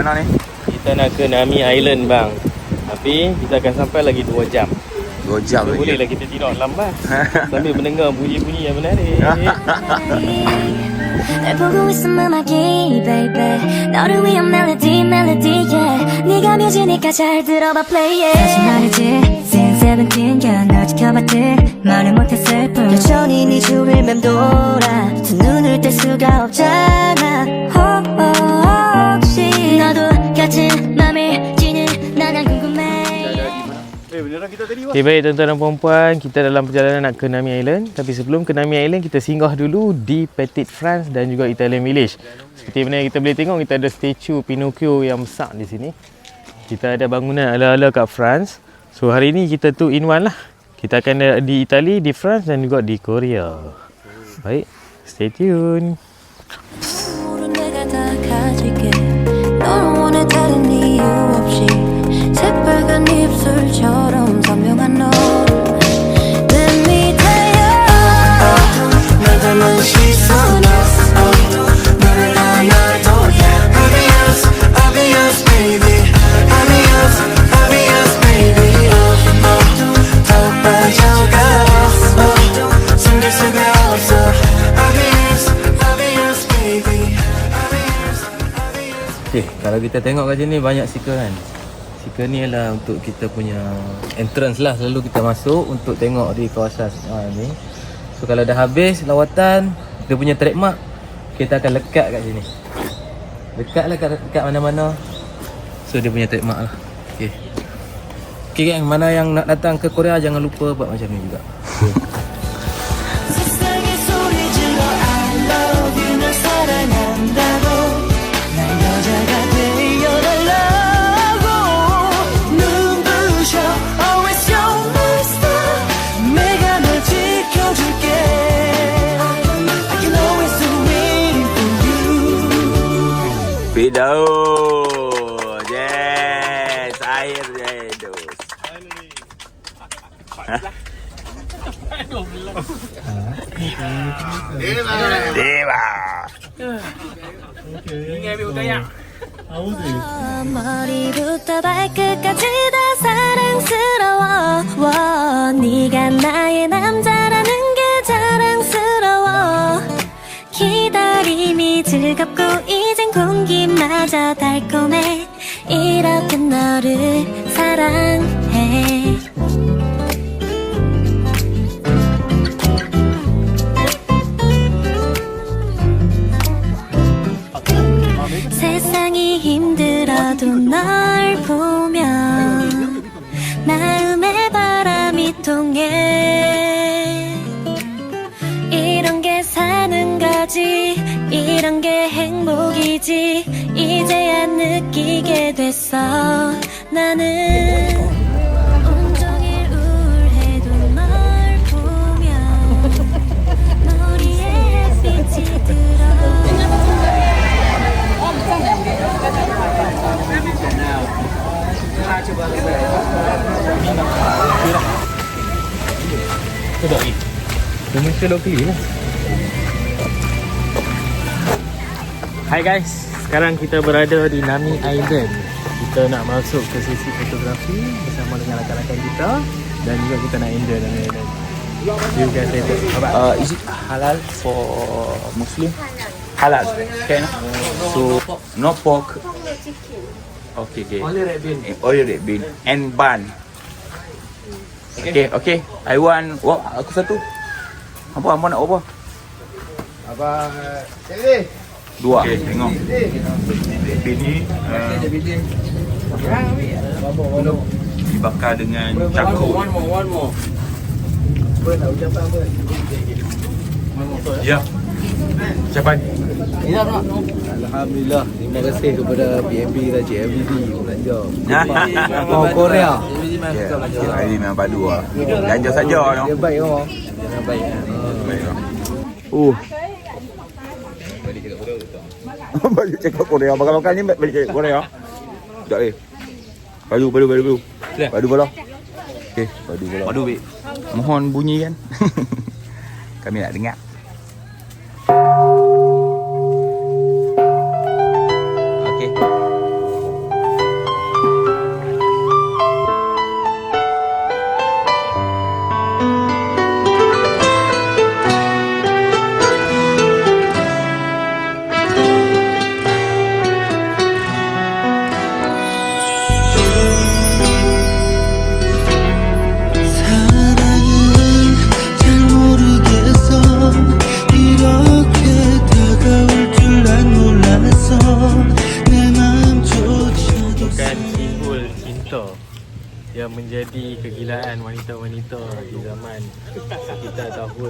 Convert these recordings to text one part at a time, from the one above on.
Kita dari mana ni? Kita nak ke Nami Island bang Tapi kita akan sampai lagi 2 jam Dua jam so, lagi. Bolehlah kita tidur lambat Sambil mendengar bunyi-bunyi yang menarik 날 보고 있으면 음악이 baby 너를 위한 멜로디 멜로디 yeah 네가 뮤지니까 잘 들어봐 play it 다시 말이지 since 17년 널 지켜봤지 말을 못했을 뿐 여전히 네 주위를 맴돌아 두 눈을 뗄 수가 없잖아 oh, oh, Okay baik tuan-tuan dan puan-puan Kita dalam perjalanan nak ke Nami Island. Tapi sebelum ke Nami Island Kita singgah dulu di Petit France dan juga Italian Village. Seperti mana kita boleh tengok Kita ada statue Pinocchio yang besar di sini. Kita ada bangunan ala-ala kat France. So hari ni kita tu in one lah. Kita akan ada di Itali, di France dan juga di Korea. Baik, stay tune 너를 원해 다른 이유 없이 새빨간 입술처럼 kalau kita tengok kat sini banyak stiker kan? Stiker ni adalah untuk kita punya entrance lah. Selalu kita masuk untuk tengok di kawasan ha, ni. So kalau dah habis lawatan Kita punya trademark Kita akan lekat kat sini. Lekat lah kat, kat mana-mana. So dia punya trademark lah. Okay Okay gang, mana yang nak datang ke Korea Jangan lupa buat macam ni juga. 세 머리부터 발끝까지 다 사랑스러워. 워, 네가 나의 남자라는 게 자랑스러워. 기다림이 즐겁고 이젠 공기마저 달콤해. 이렇게 너를 사랑 세상이 힘들어도 널 보면 마음에 바람이 통해 이런 게 사는 거지 이런 게 행복이지 이제야 느끼게 됐어. 나는 Dementia locally lah Hai guys Sekarang kita berada di Nami Island Kita nak masuk ke sesi fotografi Bersama dengan rakan-rakan kita Dan juga kita nak enjoy Nami Island you guys later bye Uh, is it halal for Muslim? Halal. Can. So no pork. Okay, okay. Only red bean Eh, Only red bean and bun. Okay, okay. I want. Wah, aku satu. Apa? Apa nak apa? Abang Sini Dua. Okay, tengok. Red bean ni uh, dibakar dengan cakul. more, one more Ya. Ucapan. Alhamdulillah Terima kasih kepada PMB dan JMBD Belanja Oh Korea Ya, hari memang padu lah. Belanja saja no. Dia baik oh Dia baik Baik lah. Uh. balik cakap Korea. Bakal-bakal ni balik cakap Korea. Tak boleh. Padu, padu, padu, padu. Padu bola. Okey, padu bola. Padu, Bik. Mohon bunyi kan. Kami nak dengar.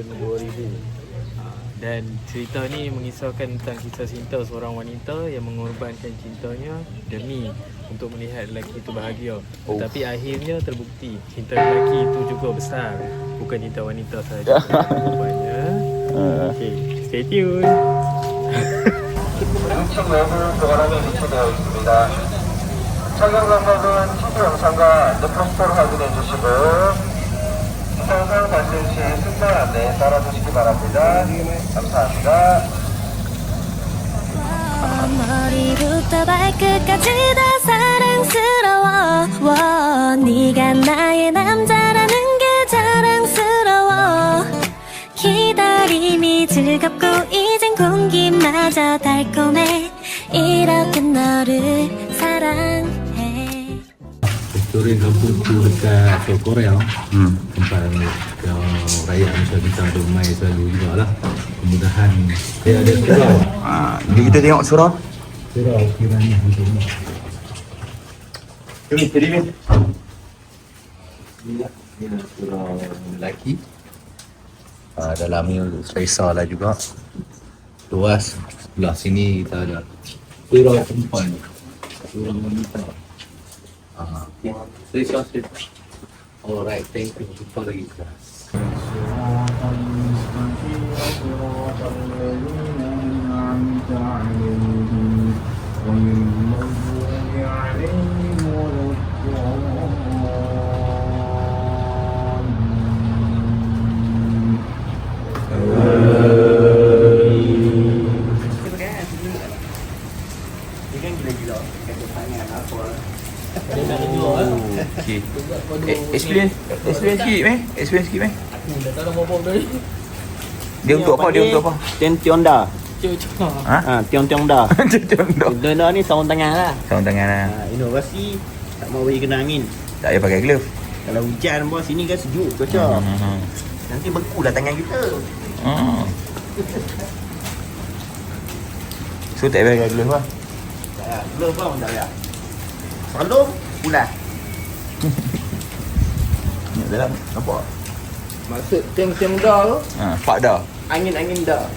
tahun 2000 Ah, dan cerita ni mengisahkan tentang kisah cinta seorang wanita yang mengorbankan cintanya demi untuk melihat lelaki itu bahagia. Oh. Tetapi akhirnya terbukti cinta lelaki itu juga besar, bukan cinta wanita sahaja. Rupanya. Ah. Okay, stay tune. 2층 외부 도관함이 위치되어 있습니다. 착용 방법은 TV 영상과 핸드포스터로 확인해 주시고 수상상 발생 시 승차 안내 따라주시기 바랍니다. 감사합니다. 머리부터 발끝까지 다 사랑스러워 워, 네가 나의 남자라는 게 자랑스러워 기다림이 즐겁고 이젠 공기마저 달콤해 이렇게 너를 사랑 해 Restoran kampung tu dekat South Korea. Hmm. Tempat yang rakyat macam kita ada mai selalu juga lah Kemudahan Dia ada surau. Ah, jadi kita tengok surau. Surau kiranya untuk Ini jadi ni. Ini. Ini lah surau lelaki. Uh, Dalamnya selesa lah juga. Luas. Sebelah sini kita ada Surau perempuan. Surau wanita uh, Selesa selesa Alright, thank you. Jumpa lagi kelas. Okey. Explain, explain sikit meh. Explain sikit meh. Dia untuk apa? Dia untuk apa? Tiong tiong dah. Ha? Ha, tiong tiong dah. Contoh. Benda ni sarung tangan lah. Sarung tangan lah. Ha, inovasi tak mau bagi kena angin. Tak payah pakai glove. Kalau hujan bawah sini kan sejuk cocok. Hmm. Nanti beku lah tangan kita. Hmm. So tak payah pakai glove lah. Tak payah. Glove pun tak payah. Salum ulas. Ni dalam nampak? Maksud tiong dah tu Ha, pak dah. angin-angin dah.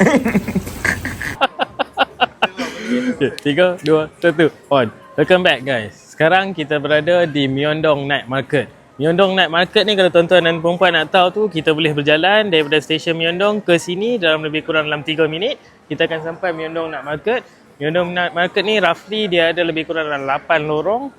Okay, tiga, dua, satu, on. Welcome back guys. Sekarang kita berada di Myeongdong Night Market. Myeongdong Night Market ni kalau tuan-tuan dan perempuan nak tahu tu, kita boleh berjalan daripada stesen Myeongdong ke sini dalam lebih kurang dalam 3 minit. Kita akan sampai Myeongdong Night Market. Myeongdong Night Market ni roughly dia ada lebih kurang dalam 8 lorong.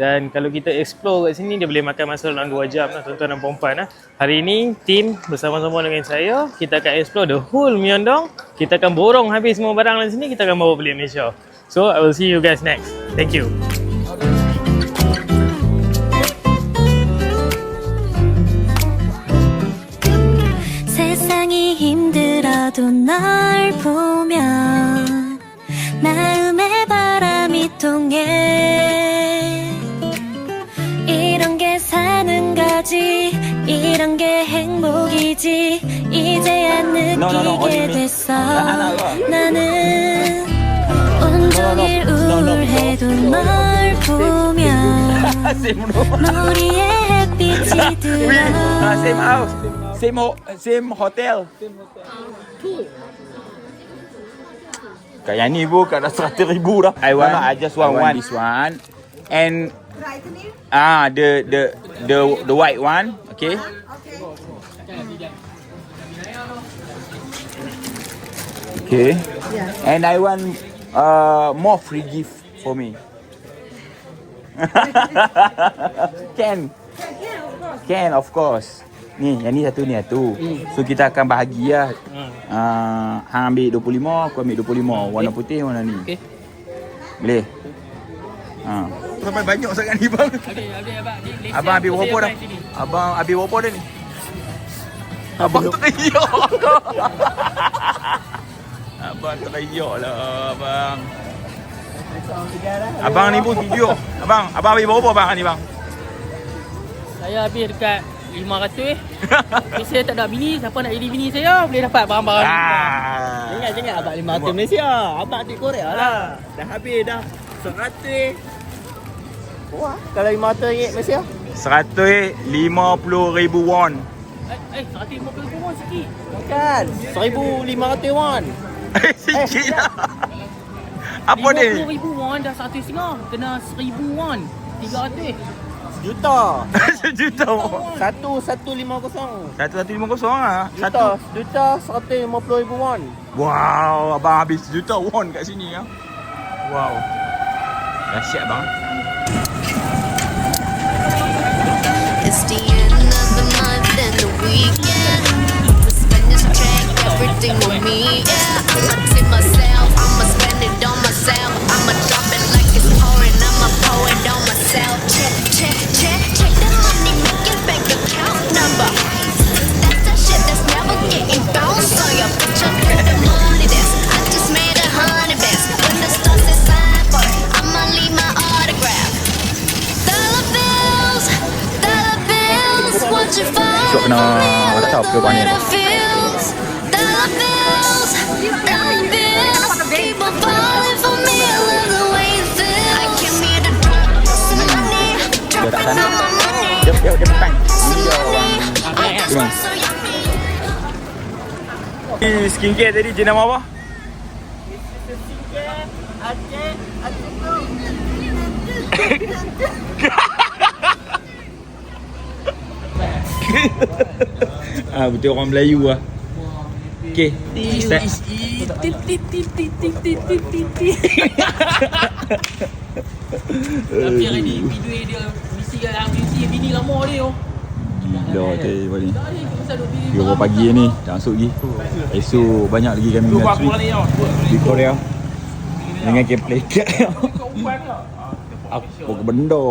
Dan kalau kita explore kat sini, dia boleh makan masa dalam 2 jam lah tuan-tuan dan perempuan lah. Hari ni, tim bersama-sama dengan saya, kita akan explore the whole Myeongdong. Kita akan borong habis semua barang dalam sini, kita akan bawa balik Malaysia. So, I will see you guys next. Thank you. 세상이 힘들어도 널 보면 이런 게 행복이지 이제야 느끼게 됐어 나는 온종일 우울해도 널 보면 머리에 햇빛이 들어 Ah, same house. Same ho- same hotel. Kat yang ni bu kat dah 100 ribu dah. I want, I just want, one. this one. And ah the the the the white one, okay? Okay. And I want uh more free gift for me. Can. Can of course. Ni, yang ni satu ni satu. So kita akan bahagi lah. Uh, hang ambil 25, aku ambil 25. Warna putih, warna ni. Okey. Boleh? Ha. Sampai banyak sangat ni bang. Abang habis berapa dah? Abang habis berapa dah ni? Abang teriak. abang teriak lah abang. Abang ni pun tidur. Abang, abang habis berapa bang ni bang? Saya habis dekat 500 eh. Tapi saya tak ada bini, siapa nak jadi bini saya boleh dapat barang-barang. Ah. Ingat jangan abang 500 Malaysia. Abang di Korea lah. Dah habis dah. 100. Wah, kalau 500 ringgit Malaysia. 150 ribu won. Eh, eh 150 ribu won sikit. Bukan. 1500 won. Eh, sikit lah. Apa dia 50 ni? ribu won dah satu setengah. Kena 1000 won. 300. Juta. Sejuta. Satu satu lima kosong. Satu satu lima kosong lah. Juta. Satu. Juta seratus lima puluh ribu won. Wow, abang habis sejuta won kat sini ya. Wow. Dahsyat bang. It's the end of the month and the weekend. We spend this track, everything with me. Yeah, money. Dia dia dia petang. Some Dia money, orang oh, that's Gimana? why so yummy. Ni skincare tadi jenama apa? ah betul orang Melayu lah. Okey. Start. Tapi hari ni video dia bini lama dia. oh. Gila teh balik. Tak ada pasal duk bini. Tiga pagi ni dah masuk lagi. Esok banyak lagi kami trip di Korea. Dengan gameplay kat. Apa benda?